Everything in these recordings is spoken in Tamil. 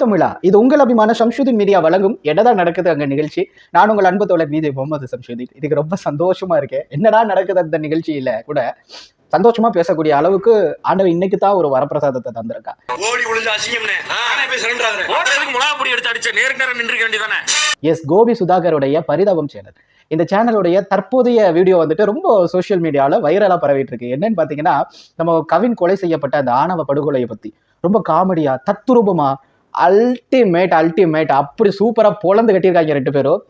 தமிழா இது உங்கள் அபிமான சம்ஷுதீன் மீடியா வழங்கும் என்னதான் நடக்குது அங்க நிகழ்ச்சி? நான் உங்கள் அன்பு தோழர் விஜய் முகமது சம்ஷுதீன் இதுக்கு ரொம்ப சந்தோஷமா இருக்கேன் என்னடா நடக்குது அந்த நிகழ்ச்சியில கூட? சந்தோஷமா பேசக்கூடிய அளவுக்கு ஆண்டவன் இன்னைக்கு தான் ஒரு வரப்பிரசாதத்தை தந்திருக்கா விழுந்து எடுத்து அடிச்ச நேருக்கு நேரம் நின்றுக்க வேண்டியதானே எஸ் கோபி சுதாகருடைய பரிதாபம் சேனல். இந்த சேனலுடைய தற்போதைய வீடியோ வந்துட்டு ரொம்ப சோஷியல் மீடியாவில் வைரலாக பரவிட்டு இருக்கு. என்னன்னு பார்த்தீங்கன்னா நம்ம கவின் கொலை செய்யப்பட்ட அந்த ஆணவ படுகொலையை பற்றி ரொம்ப காமெடியா தத்துரூபமா அல்டிமேட் அல்டிமேட் அப்படி சூப்பரா பொழந்து கட்டியிருக்காங்க ரெண்டு பேரும்.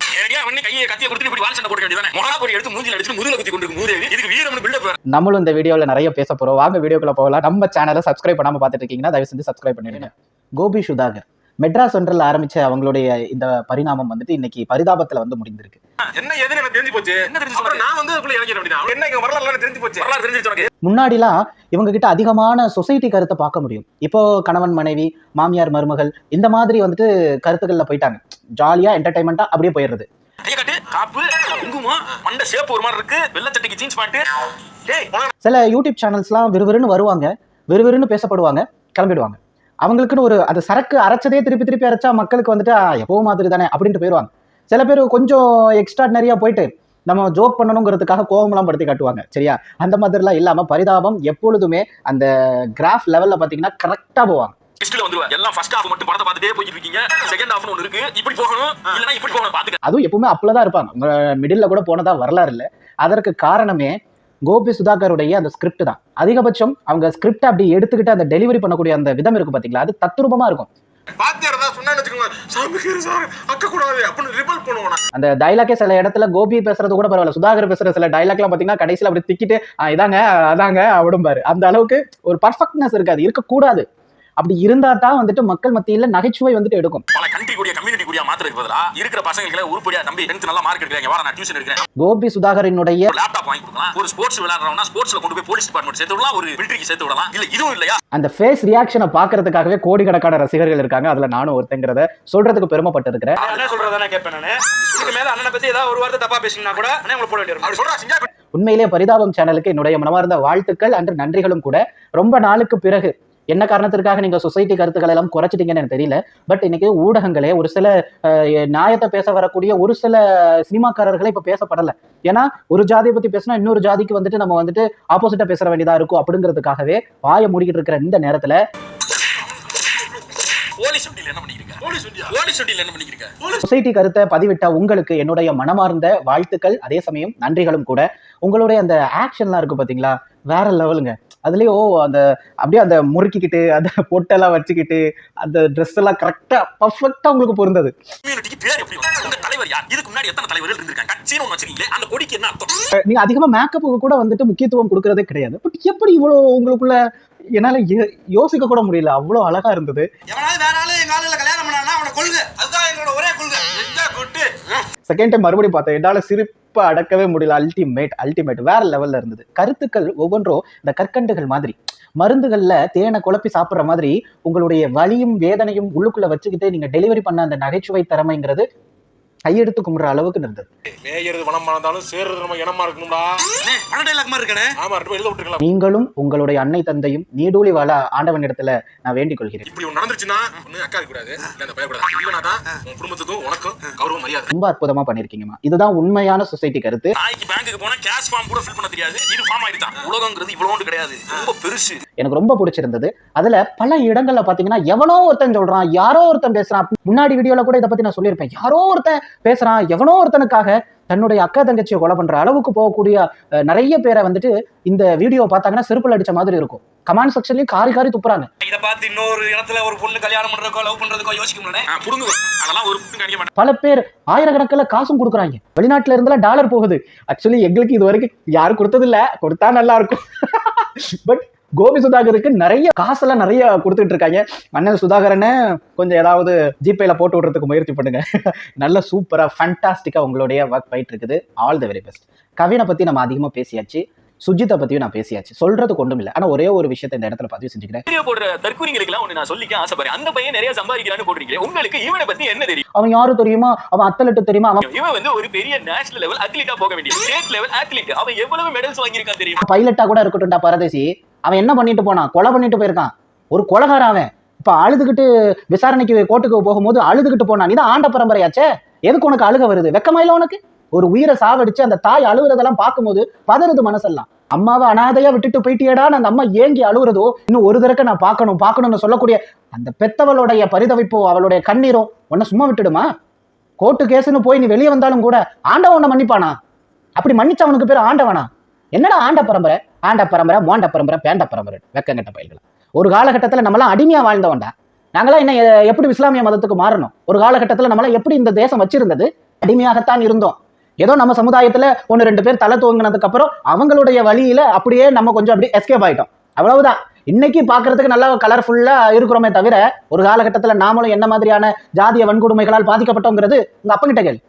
நம்மளும் இந்த வீடியோவில் நிறைய பேச போறோம். வாங்க வீடியோக்குள்ள போகலாம். நம்ம சேனலை சப்ஸ்கிரைப் பண்ணாம பார்த்துட்டு இருக்கீங்கன்னா தயவு செஞ்சு சப்ஸ்கிரைப் பண்ணிடுங்க. கோபி சுதாகர். மெட்ராஸ் ஒன்றில் ஆரம்பிச்ச அவங்களுடைய இந்த பரிணாமம் வந்துட்டு இன்னைக்கு பரிதாபத்துல வந்து முடிந்திருக்கு. என்ன எதுன்னு எனக்கு தெரிஞ்சு போச்சு. என்ன தெரிஞ்சு அப்புறம் உனக்கு? நான் வந்து அதுக்குள்ள இறங்கிட வேண்டியதான் அவன் என்ன இங்க வரலாறு எனக்கு தெரிஞ்சு போச்சு? வரலாறு தெரிஞ்சிச்சு உனக்கு. முன்னாடிலாம் இவங்க கிட்ட அதிகமான சொசைட்டி கருத்தை பார்க்க முடியும். இப்போ கணவன் மனைவி மாமியார் மருமகள் இந்த மாதிரி வந்துட்டு கருத்துக்கள்ல போயிட்டாங்க. ஜாலியா என்டர்டைன்மெண்ட்டா அப்படியே போயிடுறது. கைய கட்டு. காப்பு குங்குமம் மண்டை சேப்பு ஒரு மாதிரி இருக்கு. வெள்ளச்சட்டைக்கு ஜீன்ஸ் பேண்ட் டேய் சில யூடியூப் சேனல்ஸ்லாம் விறுவிறுன்னு வருவாங்க. விறுவிறுன்னு பேசப்படுவாங்க. கிளம்பிடுவாங்க. அவங்களுக்குன்னு ஒரு அது சரக்கு அரைச்சதே திருப்பி திருப்பி அரைச்சா மக்களுக்கு வந்துட்டு "ஆ, எப்பவும் மாதிரி தானே அப்படின்ட்டு போயிடுவாங்க. சில பேர் கொஞ்சம் எக்ஸ்ட்ரா நிறைய போயிட்டு நம்ம ஜோக் பண்ணணுங்கிறதுக்காக கோவமெல்லாம் படுத்தி காட்டுவாங்க. சரியா? அந்த மாதிரிலாம் இல்லாம பரிதாபம் எப்பொழுதுமே அந்த கிராஃப் லெவல்ல பாத்தீங்கன்னா கரெக்டா போவாங்க. அதுவும் எப்பவுமே அப்பல தான் இருப்பாங்க மிடில்ல கூட போனதா வரலாறு இல்லை. அதற்கு காரணமே கோபி சுதாகருடைய அந்த ஸ்கிரிப்ட் தான். அதிகபட்சம் அவங்க ஸ்கிரிப்ட் அப்படி எடுத்துக்கிட்டு அந்த டெலிவரி பண்ணக்கூடிய அந்த விதம் இருக்கு பாத்தீங்களா? அது தத்ரூபமா இருக்கும். அந்த டைலாக்கே சில இடத்துல கோபி பேசுறது கூட பரவாயில்ல. சுதாகர் பேசுற சில டைலாக்லாம் பாத்தீங்கன்னா கடைசியில் அப்படி திக்கிட்டு "ஆ, இதாங்க அதாங்க அப்படிம்பாரு. அந்த அளவுக்கு ஒரு பர்ஃபெக்ட்னஸ் இருக்காது. இருக்கக்கூடாது. அப்படி இருந்தா தான் வந்துட்டு மக்கள் மத்தியில நகைச்சுவை வந்துட்டு எடுக்கும். பல கண்ட்ரி கூடிய கம்யூனிட்டி கூடிய மாத்துறதுக்கு பதிலா இருக்கிற பசங்களுக்கு உருப்படியா தம்பி டென்த் நல்லா மார்க் எடுக்கிறாங்க. வாடா நான் டியூஷன் எடுக்கிறேன். கோபி சுதாகரினுடைய லேப்டாப் வாங்கி கொடுக்கலாம். ஒரு ஸ்போர்ட்ஸ் விளையாடுறவனா ஸ்போர்ட்ஸ்ல கொண்டு போய் போலீஸ் டிபார்ட்மெண்ட் சேர்த்து விடலாம் ஒரு மிலிட்டரிக்கு சேர்த்து விடலாம். இல்ல இதுவும் இல்லையா? அந்த ஃபேஸ் ரியாக்ஷனை பார்க்கறதுக்காகவே கோடிக்கணக்கான ரசிகர்கள் இருக்காங்க. அதுல நானும் ஒருத்தங்கிறத சொல்றதுக்கு பெருமைப்பட்டு இருக்கிறேன் அண்ணா சொல்றதானே கேட்பேன் நானு. இதுக்கு மேல அண்ணனை பத்தி ஏதாவது ஒரு வார்த்தை தப்பா பேசினா கூட அண்ணே உங்களை போட வேண்டியிருக்கும். அப்படி சொல்றா சிங்கா உண்மையிலேயே பரிதாபம் சேனலுக்கு என்னுடைய மனமார்ந்த வாழ்த்துக்கள். அன்று நன்றிகளும் கூட. ரொம்ப நாளுக்கு பிறகு என்ன காரணத்திற்காக நீங்க சொசைட்டி கருத்துக்களை எல்லாம் குறைச்சிட்டீங்கன்னு எனக்கு தெரியல. பட் இன்னைக்கு ஊடகங்களே ஒரு சில நியாயத்தை பேச வரக்கூடிய ஒரு சில சினிமாக்காரர்களே இப்ப பேசப்படல. ஏன்னா ஒரு ஜாதியை பத்தி பேசினா இன்னொரு ஜாதிக்கு வந்துட்டு நம்ம வந்துட்டு ஆப்போசிட்டா பேச வேண்டியதா இருக்கும் அப்படிங்கிறதுக்காகவே வாயை மூடிக்கிட்டு இருக்கிற இந்த நேரத்துல போலீஸ் வண்டியில என்ன பண்ணிருக்க போலீஸ் வண்டியா? போலீஸ் வண்டியில என்ன பண்ணிருக்க சொசைட்டி கருத்தை பதிவிட்ட உங்களுக்கு என்னுடைய மனமார்ந்த வாழ்த்துக்கள் அதே சமயம் நன்றிகளும் கூட. உங்களுடைய அந்த ஆக்ஷன்லாம் இருக்கு பாத்தீங்களா? வேற லெவலுங்க அதுலயும் ஓ அந்த அப்படியே அந்த முறுக்கிக்கிட்டு அந்த பொட்டெல்லாம் வச்சுக்கிட்டு அந்த ட்ரெஸ் எல்லாம் கரெக்டா பர்ஃபெக்டா உங்களுக்கு பொருந்தது. கம்யூனிட்டிக்கு பேர் எப்படி வரும்? உங்க தலைவர் யார்? இதுக்கு முன்னாடி எத்தனை தலைவர்கள் இருந்திருக்காங்க? கட்சின்னு ஒண்ணு வச்சிருக்கீங்களே அந்த கொடிக்கு என்ன அர்த்தம்? நீங்க அதிகமா மேக்கப்புக்கு கூட வந்துட்டு முக்கியத்துவம் கொடுக்கறதே கிடையாது. பட் எப்படி இவ்வளவு உங்களுக்குள்ள என்னால யோசிக்க கூட முடியல. அவ்வளவு அழகா இருந்தது. செகண்ட் டைம் மறுபடியும் பார்த்தேன். என்னால சிரிப்பை அடக்கவே முடியல. அல்டிமேட் அல்டிமேட் வேற லெவல்ல இருந்தது. கருத்துக்கள் ஒவ்வொன்றும் இந்த கற்கண்டுகள் மாதிரி. மருந்துகள்ல தேனை குழப்பி சாப்பிடுற மாதிரி உங்களுடைய வலியும் வேதனையும் உள்ளுக்குள்ள வச்சுக்கிட்டு நீங்க டெலிவரி பண்ண அந்த நகைச்சுவை திறமைங்கிறது கையெடுத்து கும்பிடுற அளவுக்கு இருந்தது. மேயறது மனமா இருந்தாலும் சேர்றது நம்ம இனமா இருக்கணும்டா. நீங்களும் உங்களுடைய அன்னை தந்தையும் நீடூழி வாழ ஆண்டவன் இடத்துல நான் வேண்டிக் கொள்கிறேன் ரொம்ப அற்புதமா பண்ணிருக்கீங்கம்மா இதுதான் உண்மையான சொசைட்டி கருத்து. நாளைக்கு பேங்க்குக்கு போனா கேஷ் ஃபார்ம் கூட ஃபில் பண்ண தெரியாது இது ஃபார்ம் ஆயிடுதான். உலகங்கிறது இவ்வளவு கிடையாது ரொம்ப பெருசு. எனக்கு ரொம்ப பிடிச்சிருந்தது. அதுல பல இடங்கள்ல பாத்தீங்கன்னா எவனோ ஒருத்தன் சொல்றான் யாரோ ஒருத்தன் பேசுறான். முன்னாடி வீடியோல கூட இதை பத்தி நான் சொல்லியிருப்பேன். யாரோ ஒருத்தன் பேசுறான். எவனோ ஒருத்தனுக்காக தன்னுடைய அக்கா தங்கச்சியை கொலை பண்ற அளவுக்கு போகக்கூடிய நிறைய பேரை வந்துட்டு இந்த வீடியோ பார்த்தாங்கன்னா செருப்புல அடிச்ச மாதிரி இருக்கும். கமெண்ட் செக்ஷன்லயும் காரி காரி துப்புறாங்க. இத பார்த்து இன்னொரு இடத்துல ஒரு பொண்ணு கல்யாணம் பண்றதுக்கோ லவ் பண்றதுக்கோ யோசிக்க பல பேர் ஆயிரக்கணக்கில் காசும் கொடுக்குறாங்க. வெளிநாட்டுல இருந்தெல்லாம் டாலர் போகுது. ஆக்சுவலி எங்களுக்கு இது வரைக்கும் யாரும் கொடுத்தது இல்ல கொடுத்தா நல்லா இருக்கும். பட் கோபி சுதாகருக்கு நிறைய காசெல்லாம் நிறைய கொடுத்துட்டு இருக்காங்க. அண்ணன் சுதாகரனை கொஞ்சம் ஏதாவது ஜிபேல போட்டு விடுறதுக்கு முயற்சி பண்ணுங்க. நல்ல சூப்பரா ஃபண்டாஸ்டிக்கா உங்களுடைய ஒர்க் போயிட்டு இருக்குது. ஆல் த வெரி பெஸ்ட் கவினை பத்தி நம்ம அதிகமா பேசியாச்சு. சுஜித்தை பத்தியும் நான் பேசியாச்சு. சொல்றதுக்கு ஒன்றும் இல்லை ஆனா ஒரே ஒரு விஷயத்தை இந்த இடத்துல பதிவு செஞ்சுக்கிறேன். வீடியோ போடுற தற்கூரிங்களுக்குலாம் ஒண்ணு நான் சொல்லிக்க ஆசைப்படுறேன். அந்த பையன் நிறைய சம்பாதிக்கிறான்னு போட்டிருக்கேன் உங்களுக்கு இவனை பத்தி என்ன தெரியும்? அவன் யாரு தெரியுமா? அவன் அத்தலட்டு தெரியுமா? அவன் இவன் வந்து ஒரு பெரிய நேஷனல் லெவல் அத்லீட்டா போக வேண்டிய ஸ்டேட் லெவல் அத்லீட் அவன் எவ்வளவு மெடல்ஸ் வாங்கியிருக்கான் தெரியுமா? பைலட்டா கூட இருக்கட்டும்டா பரதேசி. அவன் என்ன பண்ணிட்டு போனான்? கொலை பண்ணிட்டு போயிருக்கான். ஒரு கொலகாரன் அவன். இப்ப அழுதுகிட்டு விசாரணைக்கு கோர்ட்டுக்கு போகும்போது அழுதுகிட்டு போனா நீ தான் ஆண்ட பரம்பரையாச்சே. எதுக்கு உனக்கு அழுக வருது? வெக்கமா இல்ல உனக்கு? ஒரு உயிரை சாவடிச்சு அந்த தாய் அழுகுறதெல்லாம் பார்க்கும்போது பதறுது மனசெல்லாம். அம்மாவை அனாதையா விட்டுட்டு போயிட்டியடான்னு அந்த அம்மா ஏங்கி அழுகுறதோ இன்னும் ஒரு தடவை நான் பார்க்கணும் பார்க்கணும்னு சொல்லக்கூடிய அந்த பெத்தவளுடைய பரிதவிப்போ அவளுடைய கண்ணீரோ உன்னை சும்மா விட்டுடுமா? கோர்ட்டு கேஸ்னு போய் நீ வெளியே வந்தாலும் கூட ஆண்டவன் உன்னை மன்னிப்பானா? அப்படி மன்னிச்சவனுக்கு பேர் ஆண்டவனா? என்னடா ஆண்ட பரம்பரை? ஆண்ட பரம்பரை மோண்ட பரம்பரை பேண்ட பரம்பரை வெக்கங்கட்ட பயில்கள்? ஒரு காலகட்டத்தில் நம்மளாம் அடிமையா வாழ்ந்தவன்டா. நாங்களாம் என்ன எப்படி இஸ்லாமிய மதத்துக்கு மாறணும்? ஒரு காலகட்டத்தில் நம்மளாம் எப்படி இந்த தேசம் வச்சிருந்தது? அடிமையாகத்தான் இருந்தோம். ஏதோ நம்ம சமுதாயத்துல ஒன்று ரெண்டு பேர் தலை துவங்கினதுக்கு அப்புறம் அவங்களுடைய வழியில அப்படியே நம்ம கொஞ்சம் அப்படியே எஸ்கேப் ஆயிட்டோம். அவ்வளவுதான். இன்னைக்கு பார்க்கிறதுக்கு நல்லா கலர்ஃபுல்லா இருக்கிறோமே தவிர ஒரு காலகட்டத்துல நாமளும் என்ன மாதிரியான ஜாதிய வன்கொடுமைகளால் பாதிக்கப்பட்டோங்கிறது உங்க அப்பங்கிட்ட கேள்வி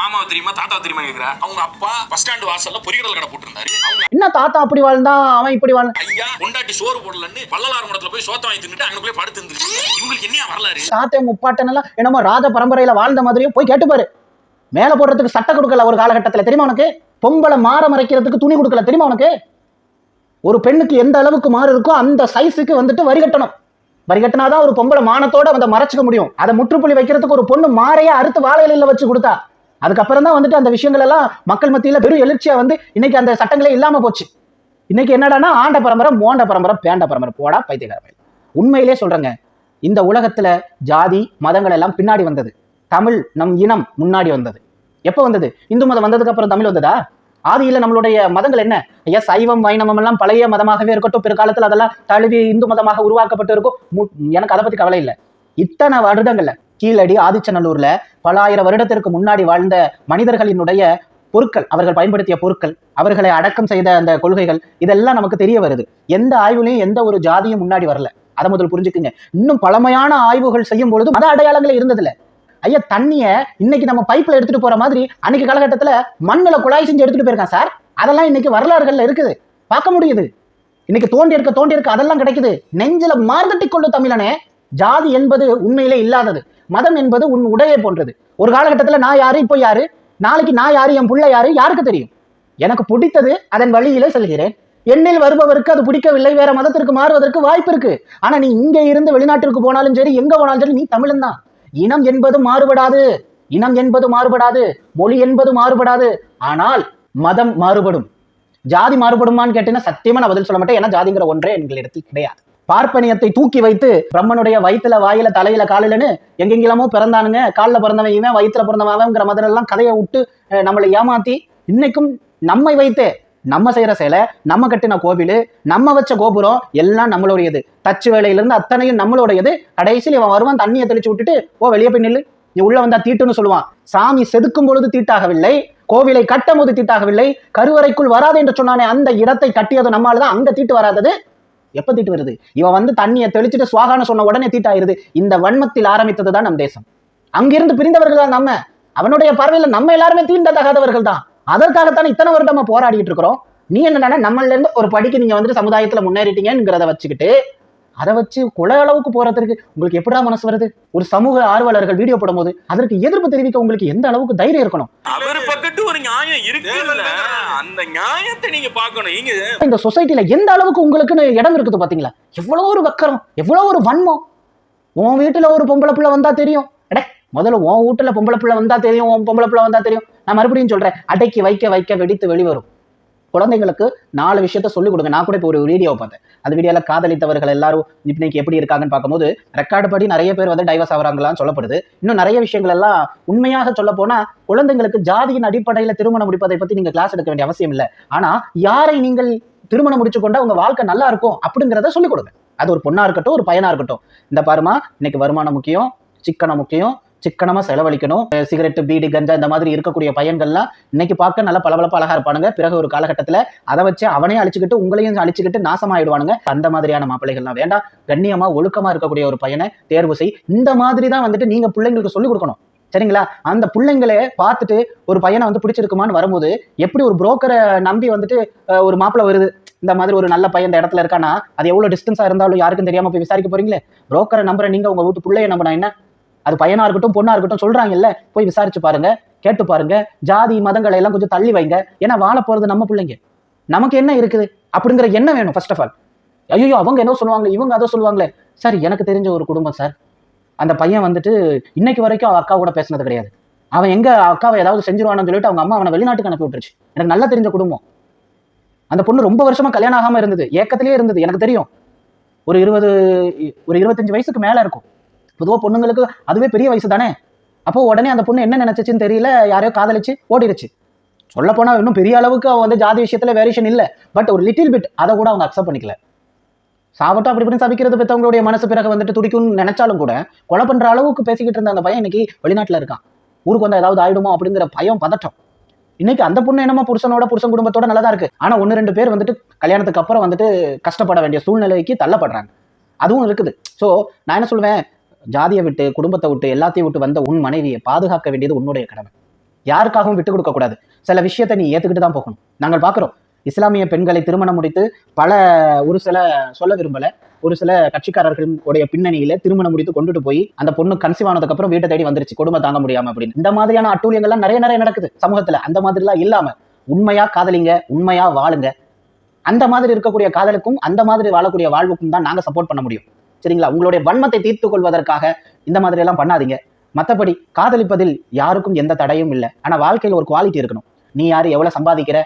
மாமாவை தெரியுமா தாத்தா தெரியுமா கேக்குற? அவங்க அப்பா பஸ் ஸ்டாண்ட் வாசல்ல பொரியல் கடை போட்டிருந்தாரு. என்ன தாத்தா அப்படி வாழ்ந்தான் அவன் இப்படி வாழ்ந்தான் ஐயா கொண்டாட்டி சோறு போடலன்னு பல்லலாறு மடத்துல போய் சோத்த வாங்கி தின்னுட்டு அங்க போய் படுத்து இருந்துச்சு. இவங்களுக்கு என்ன வரலாறு? தாத்தா முப்பாட்டன் எல்லாம் என்னமோ ராஜ பரம்பரையில வாழ்ந்த மாதிரியும் போய் கேட்டுப்பாரு. மேல போடுறதுக்கு சட்டை கொடுக்கல ஒரு காலகட்டத்துல. தெரியுமா உனக்கு? பொம்பளை மாற மறைக்கிறதுக்கு துணி கொடுக்கல. தெரியுமா உனக்கு? ஒரு பெண்ணுக்கு எந்த அளவுக்கு மாறு இருக்கோ அந்த சைஸுக்கு வந்துட்டு வரி கட்டணும். வரி கட்டினாதான் ஒரு பொம்பளை மானத்தோட அதை மறைச்சிக்க முடியும். அதை முற்றுப்புள்ளி வைக்கிறதுக்கு ஒரு பொண்ணு மாறையா அறுத்து வாழையில வச்சு கொடுத்தா அதுக்கப்புறம் தான் வந்துட்டு அந்த விஷயங்கள் எல்லாம் மக்கள் மத்தியில பெரும் எழுச்சியா வந்து இன்னைக்கு அந்த சட்டங்களே இல்லாம போச்சு. இன்னைக்கு என்னடான்னா ஆண்ட பரம்பரை மோண்ட பரம்பரை பேண்ட பரம்பரை. போடா பைத்தியக்கார உண்மையிலே சொல்றேங்க இந்த உலகத்துல ஜாதி மதங்கள் எல்லாம் பின்னாடி வந்தது. தமிழ் நம் இனம் முன்னாடி வந்தது. எப்போ வந்தது? இந்து மதம் வந்ததுக்கு அப்புறம் தமிழ் வந்ததா? ஆதியில நம்மளுடைய மதங்கள் என்ன? ஐயா சைவம் வைணவம் எல்லாம் பழைய மதமாகவே இருக்கட்டும். பிற்காலத்தில் அதெல்லாம் தழுவி இந்து மதமாக உருவாக்கப்பட்டு இருக்கும். மு- எனக்கு அதை பத்தி கவலை இல்லை. இத்தனை வருடங்கள்ல கீழடி ஆதிச்சநல்லூர்ல பலாயிரம் வருடத்திற்கு முன்னாடி வாழ்ந்த மனிதர்களினுடைய பொருட்கள் அவர்கள் பயன்படுத்திய பொருட்கள் அவர்களை அடக்கம் செய்த அந்த கொள்கைகள் இதெல்லாம் நமக்கு தெரிய வருது. எந்த ஆய்வுலையும் எந்த ஒரு ஜாதியும் முன்னாடி வரல. அதை முதல் புரிஞ்சுக்குங்க. இன்னும் பழமையான ஆய்வுகள் செய்யும் பொழுது மத அடையாளங்களே இருந்ததில்ல. ஐயா தண்ணிய இன்னைக்கு நம்ம பைப்ல எடுத்துட்டு போற மாதிரி அன்னைக்கு காலகட்டத்துல மண்ணில் குழாய் செஞ்சு எடுத்துட்டு போயிருக்கான் சார். அதெல்லாம் இன்னைக்கு வரலாறுகள்ல இருக்குது. பார்க்க முடியுது. இன்னைக்கு தோண்டி இருக்க தோண்டி இருக்க அதெல்லாம் கிடைக்குது. நெஞ்சில மார்தட்டி கொள்ளு தமிழனே ஜாதி என்பது உண்மையிலே இல்லாதது. மதம் என்பது உன் உடையை போன்றது. ஒரு காலகட்டத்துல நான் யாரு இப்போ யாரு? நாளைக்கு நான் யாரு என் புள்ள யாரு? யாருக்கு தெரியும்? எனக்கு பிடித்தது அதன் வழியிலே செல்கிறேன். எண்ணில் வருபவருக்கு அது பிடிக்கவில்லை. வேற மதத்திற்கு மாறுவதற்கு வாய்ப்பு இருக்கு. ஆனா நீ இங்க இருந்து வெளிநாட்டிற்கு போனாலும் சரி எங்க போனாலும் சரி நீ தமிழன் தான் இனம் என்பது மாறுபடாது. இனம் என்பது மாறுபடாது. மொழி என்பது மாறுபடாது. ஆனால் மதம் மாறுபடும். ஜாதி மாறுபடுமான்னு கேட்டீங்கன்னா சத்தியமா நான் பதில் சொல்ல மாட்டேன். ஏன்னா ஜாதிங்கிற ஒன்றே எங்களிடத்தில் கிடையாது. பார்ப்பனியத்தை தூக்கி வைத்து பிரம்மனுடைய வயித்துல வாயில தலையில காலிலன்னு எங்கெங்கிலமோ பிறந்தானுங்க. காலில் பிறந்தவன் இவன் வயிற்றுல பிறந்தவங்கிற மாதிரி எல்லாம் கதையை விட்டு நம்மளை ஏமாத்தி இன்னைக்கும் நம்மை வைத்தே நம்ம செய்யற சேலை நம்ம கட்டின கோவில் நம்ம வச்ச கோபுரம் எல்லாம் நம்மளுடையது. தச்சு வேலையிலேருந்து அத்தனையும் நம்மளுடையது. கடைசியில் இவன் வருவான் தண்ணியை தெளிச்சு விட்டுட்டு ஓ வெளியே போய் நில்லு. நீ உள்ள வந்தா தீட்டுன்னு சொல்லுவான். சாமி செதுக்கும் பொழுது தீட்டாகவில்லை. கோவிலை கட்டும் போது தீட்டாகவில்லை. கருவறைக்குள் வராது என்று சொன்னானே அந்த இடத்தை கட்டியது நம்மால் தான். அங்க தீட்டு வராதது. எப்ப தீட்டு வருது? இவன் வந்து தண்ணியை தெளிச்சுட்டு சுவாகான்னு சொன்ன உடனே தீட்டாயிருது. இந்த வன்மத்தில் ஆரம்பித்தது தான் நம் தேசம். அங்கிருந்து பிரிந்தவர்கள் தான் நம்ம. அவனுடைய பார்வையில நம்ம எல்லாருமே தீண்டத்தகாதவர்கள் தான். அதற்காகத்தான் இத்தனை வருடமா போராடிட்டு இருக்கிறோம்? நீ என்னன்னா நம்மள இருந்து ஒரு படிக்கு நீங்க வந்துட்டு சமுதாயத்துல முன்னேறிட்டீங்கிறத வச்சுக்கிட்டு அதை வச்சு கொலை அளவுக்கு போறதுக்கு உங்களுக்கு எப்படா மனசு வருது? ஒரு சமூக ஆர்வலர்கள் வீடியோ போடும்போது அதற்கு எதிர்ப்பு தெரிவிக்க உங்களுக்கு எந்த அளவுக்கு தைரியம் இருக்கணும்? அவர் பக்கத்து ஒரு நியாயம் இருக்குல்ல. அந்த நியாயத்தை நீங்க பார்க்கணும். இங்க இந்த சொசைட்டில எந்த அளவுக்கு உங்களுக்குன்னு இடம் இருக்குது பாத்தீங்களா? எவ்வளவு ஒரு வக்கரம் எவ்வளவு ஒரு வன்மம். உன் வீட்டுல ஒரு பொம்பளை பிள்ளை வந்தா தெரியும். முதல்ல உன் வீட்டுல பொம்பளை பிள்ளை வந்தா தெரியும் உன் பொம்பளை பிள்ளை வந்தா தெரியும். நான் மறுபடியும் சொல்றேன் அடக்கி வைக்க வைக்க வெடித்து வெளிவரும். குழந்தைங்களுக்கு நாலு விஷயத்த சொல்லிக் கொடுங்க. நான் கூட இப்போ ஒரு வீடியோவை பார்த்தேன். அந்த வீடியோல காதலித்தவர்கள் எல்லாரும் இன்னைக்கு எப்படி இருக்காங்கன்னு பார்க்கும்போது ரெக்கார்டு படி நிறைய பேர் வந்து டைவர்ஸ் ஆகிறாங்களான்னு சொல்லப்படுது. இன்னும் நிறைய விஷயங்கள் எல்லாம் உண்மையாக சொல்ல போனா குழந்தைங்களுக்கு ஜாதியின் அடிப்படையில திருமணம் முடிப்பதை பத்தி நீங்க கிளாஸ் எடுக்க வேண்டிய அவசியம் இல்லை. ஆனா யாரை நீங்கள் திருமணம் முடிச்சு கொண்டா உங்க வாழ்க்கை நல்லா இருக்கும் அப்படிங்கிறத சொல்லிக் கொடுங்க. அது ஒரு பொண்ணா இருக்கட்டும் ஒரு பையனா இருக்கட்டும். இந்த பாருமா இன்னைக்கு வருமானம் முக்கியம் சிக்கனம் முக்கியம் சிக்கனமாக செலவழிக்கணும். சிகரெட்டு பீடி கஞ்சா இந்த மாதிரி இருக்கக்கூடிய பையன்கள்லாம் இன்னைக்கு பார்க்க நல்லா பளபளப்பா அழகாக இருப்பானுங்க. பிறகு ஒரு காலகட்டத்தில் அதை வச்சு அவனையும் அழிச்சுக்கிட்டு உங்களையும் அழிச்சுக்கிட்டு நாசமாயிடுவானுங்க. அந்த மாதிரியான மாப்பிள்ளைகள்லாம் வேண்டாம். கண்ணியமாக ஒழுக்கமாக இருக்கக்கூடிய ஒரு பையனை தேர்வு செய். இந்த மாதிரி தான் வந்துட்டு நீங்கள் பிள்ளைங்களுக்கு சொல்லிக் கொடுக்கணும். சரிங்களா? அந்த பிள்ளைங்களே பார்த்துட்டு ஒரு பையனை வந்து பிடிச்சிருக்குமான்னு வரும்போது எப்படி ஒரு புரோக்கரை நம்பி வந்துட்டு ஒரு மாப்பிள்ளை வருது? இந்த மாதிரி ஒரு நல்ல பையன் இந்த இடத்துல இருக்கானா? அது எவ்வளோ டிஸ்டன்ஸாக இருந்தாலும் யாருக்கும் தெரியாமல் போய் விசாரிக்க போறீங்களே? புரோக்கரை நம்புற நீங்கள் உங்கள் வீட்டு பிள்ளைய நம்பினா என்ன? அது பையனா இருக்கட்டும் பொண்ணா இருக்கட்டும் சொல்றாங்கல்ல போய் விசாரிச்சு பாருங்க கேட்டு பாருங்க ஜாதி மதங்களை எல்லாம் கொஞ்சம் தள்ளி வைங்க. ஏன்னா வாழ போறது நம்ம பிள்ளைங்க. நமக்கு என்ன இருக்குது? அப்படிங்கிற என்ன வேணும் ஃபர்ஸ்ட் ஆஃப் ஆல் ஐயோ அவங்க என்ன சொல்லுவாங்க இவங்க அதை சொல்லுவாங்களே. சார் எனக்கு தெரிஞ்ச ஒரு குடும்பம் சார் அந்த பையன் வந்துட்டு இன்னைக்கு வரைக்கும் அவன் அக்கா கூட பேசினது கிடையாது. அவன் எங்க அக்காவை ஏதாவது செஞ்சிருவான்னு சொல்லிட்டு அவங்க அம்மா அவனை வெளிநாட்டுக்கு அனுப்பி விட்டுருச்சு. எனக்கு நல்லா தெரிஞ்ச குடும்பம். அந்த பொண்ணு ரொம்ப வருஷமா கல்யாணம் ஆகாம இருந்தது. ஏக்கத்திலேயே இருந்தது எனக்கு தெரியும். ஒரு இருபது ஒரு இருபத்தஞ்சு வயசுக்கு மேல இருக்கும். பொதுவாக பொண்ணுங்களுக்கு அதுவே பெரிய வயசு தானே? அப்போ உடனே அந்த பொண்ணு என்ன நினச்சிச்சின்னு தெரியல யாரையோ காதலிச்சு ஓடிடுச்சு சொல்ல இன்னும் பெரிய அளவுக்கு அவன் வந்து ஜாதி விஷயத்துல வேரியேஷன் இல்லை. பட் ஒரு லிட்டில் பிட் அதை கூட அவங்க அக்செப்ட் பண்ணிக்கல. சாவட்டும் அப்படி இப்படி சபிக்கிறது பெற்றவங்களுடைய மனசு பிறகு வந்துட்டு துடிக்கும்னு நினைச்சாலும் கூட கொலை பண்ணுற அளவுக்கு பேசிக்கிட்டு இருந்த அந்த பையன் இன்னைக்கு வெளிநாட்டில் இருக்கான். ஊருக்கு வந்தால் ஏதாவது ஆயிடுமோ அப்படிங்கிற பயம் பதட்டம். இன்னைக்கு அந்த பொண்ணு என்னமோ புருஷனோட புருஷன் குடும்பத்தோட நல்லா தான் இருக்கு. ஆனால் ஒன்று ரெண்டு பேர் வந்துட்டு கல்யாணத்துக்கு அப்புறம் வந்துட்டு கஷ்டப்பட வேண்டிய சூழ்நிலைக்கு தள்ளப்படுறாங்க. அதுவும் இருக்குது. ஸோ நான் என்ன சொல்லுவேன் ஜாதியை விட்டு குடும்பத்தை விட்டு எல்லாத்தையும் விட்டு வந்த உன் மனைவியை பாதுகாக்க வேண்டியது உன்னுடைய கடமை. யாருக்காகவும் விட்டு கொடுக்க கூடாது சில விஷயத்தை நீ ஏத்துக்கிட்டு தான் போகணும். நாங்கள் பார்க்குறோம். இஸ்லாமிய பெண்களை திருமணம் முடித்து பல ஒரு சில சொல்ல விரும்பல ஒரு சில கட்சிக்காரர்களுடைய பின்னணியில திருமணம் முடித்து கொண்டுட்டு போய் அந்த பொண்ணு கன்சீவ் ஆனதுக்கு அப்புறம் வீட்டை தேடி வந்துருச்சு. குடும்பம் தாங்க முடியாம அப்படின்னு. இந்த மாதிரியான அட்டூழியங்கள்லாம் நிறைய நிறைய நடக்குது சமூகத்துல. அந்த மாதிரிலாம் இல்லாம உண்மையா காதலிங்க உண்மையா வாழுங்க. அந்த மாதிரி இருக்கக்கூடிய காதலுக்கும் அந்த மாதிரி வாழக்கூடிய வாழ்வுக்கும் தான் நாங்க சப்போர்ட் பண்ண முடியும். சரிங்களா? உங்களுடைய வன்மத்தை தீர்த்து கொள்வதற்காக இந்த மாதிரி எல்லாம் பண்ணாதீங்க. மற்றபடி காதலிப்பதில் யாருக்கும் எந்த தடையும் இல்லை. ஆனால் வாழ்க்கையில் ஒரு குவாலிட்டி இருக்கணும். நீ யார்? எவ்வளோ சம்பாதிக்கிற?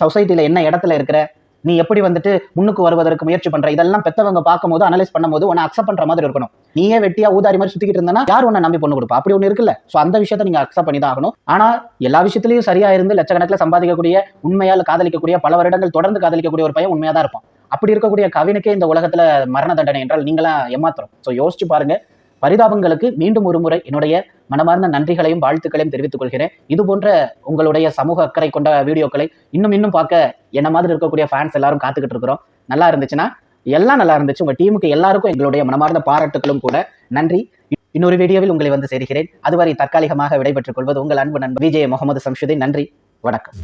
சொசைட்டியில் என்ன இடத்துல இருக்கிற? நீ எப்படி வந்துட்டு முன்னுக்கு வருவதற்கு முயற்சி பண்ற? இதெல்லாம் பெத்தவங்க பார்க்கும்போது அனலைஸ் பண்ணும்போது உன்னை அக்செப்ட் பண்ற மாதிரி இருக்கணும். நீயே வெட்டியா ஊதாரி மாதிரி சுத்திக்கிட்டு இருந்தா யார் உன்னை நம்பி பொண்ணு கொடுப்பா? அப்படி ஒன்று இருக்குல்ல. ஸோ அந்த விஷயத்த நீங்க அக்செப்ட் பண்ணி தான் ஆகணும். ஆனா எல்லா விஷயத்திலையும் சரியா இருந்து லட்சக்கணக்கில் சம்பாதிக்கக்கூடிய உண்மையால் காதலிக்கக்கூடிய பல வருடங்கள் தொடர்ந்து காதலிக்கக்கூடிய ஒரு பையன் உண்மையா தான் இருப்பான். அப்படி இருக்கக்கூடிய கவினுக்கே இந்த உலகத்துல மரண தண்டனை என்றால் நீங்களா ஏமாத்துறோம். ஸோ யோசிச்சு பாருங்க. பரிதாபங்களுக்கு மீண்டும் ஒரு முறை என்னுடைய மனமார்ந்த நன்றிகளையும் வாழ்த்துக்களையும் தெரிவித்துக் கொள்கிறேன். இது போன்ற உங்களுடைய சமூக அக்கறை கொண்ட வீடியோக்களை இன்னும் இன்னும் பார்க்க என்ன மாதிரி இருக்கக்கூடிய ஃபேன்ஸ் எல்லாரும் காத்துக்கிட்டு இருக்கிறோம். நல்லா இருந்துச்சுன்னா எல்லாம் நல்லா இருந்துச்சு. உங்க டீமுக்கு எல்லாருக்கும் எங்களுடைய மனமார்ந்த பாராட்டுகளும் கூட நன்றி. இன்னொரு வீடியோவில் உங்களை வந்து சேர்கிறேன். அதுவரை தற்காலிகமாக விடைபெற்றுக் கொள்வது உங்கள் அன்பு நண்பர் விஜய் முகமது சம்ஷுதீன் நன்றி. வணக்கம்.